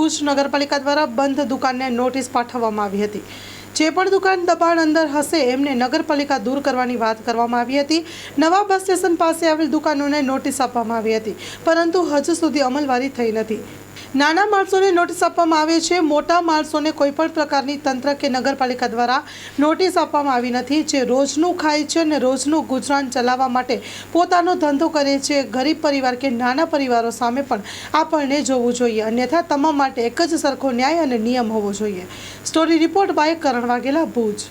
ભુજ નગરપાલિકા દ્વારા બંધ દુકાનને નોટિસ પાઠવવામાં આવી હતી. જે પણ દુકાન દબાણ અંદર હશે, એમને નગરપાલિકા દૂર કરવાની વાત કરવામાં આવી હતી. નવા બસ સ્ટેશન પાસે આવેલ દુકાનોને નોટિસ આપવામાં આવી હતી, પરંતુ હજુ સુધી અમલવારી થઈ નથી. નાના માણસોને નોટિસ આપવામાં આવે છે. મોટા માણસોને કોઈ પણ પ્રકારની તંત્ર કે નગરપાલિકા દ્વારા નોટિસ આપવામાં આવી નથી. જે રોજનું ખાય છે અને રોજનું ગુજરાન ચલાવવા માટે પોતાનો ધંધો કરે છે. ગરીબ પરિવાર કે નાના પરિવારો સામે પણ આપણને જોવું જોઈએ. અન્યથા તમામ માટે એક જ સરખો ન્યાય અને નિયમ હોવો જોઈએ. Story report by Karan Vaghela Bhuj.